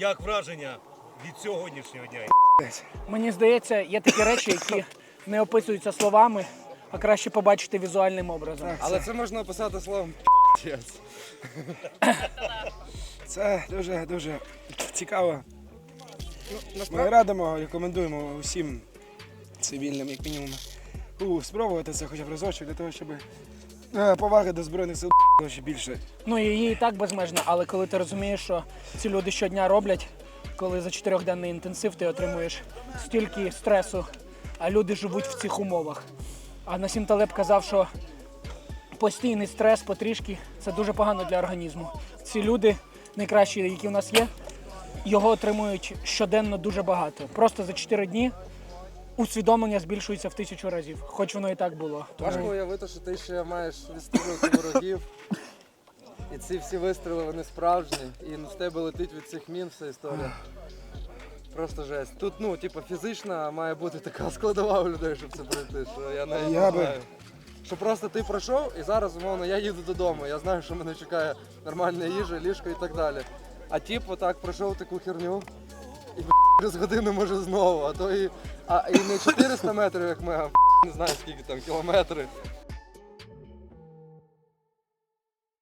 Як враження від сьогоднішнього дня? Мені здається, є такі речі, які не описуються словами, а краще побачити візуальним образом. Але це можна описати словом «п'єць». Це дуже дуже цікаво. Ну, Ми радимо, рекомендуємо усім цивільним, як мінімум, спробувати це хоча б разочок для того, щоб поваги до Збройних сил ще більше. Ну її і так безмежно, але коли ти розумієш, що ці люди щодня роблять, коли за чотирьохденний інтенсив ти отримуєш стільки стресу, а люди живуть в цих умовах. А Насім Талеб казав, що постійний стрес потрішки це дуже погано для організму. Ці люди, найкращі, які в нас є, його отримують щоденно дуже багато. Просто за 4 дні усвідомлення збільшується в тисячу разів, хоч воно і так було. Тому- важко уявити, що ти ще маєш відстрілювати ворогів. І ці всі вистріли вони справжні, і в тебе летить від цих мін вся історія. Просто жесть. Тут, ну, типу, фізична має бути така складова у людей, щоб це пройти. Що я навіть Я не би- знаю. Що просто ти пройшов і зараз, умовно, я їду додому. Я знаю, що мене чекає нормальна їжа, ліжко і так далі. А тіп отак пройшов таку херню через годину може знову, а то і, а, і не 400 метрів, як ми, а не знаю скільки там, кілометри.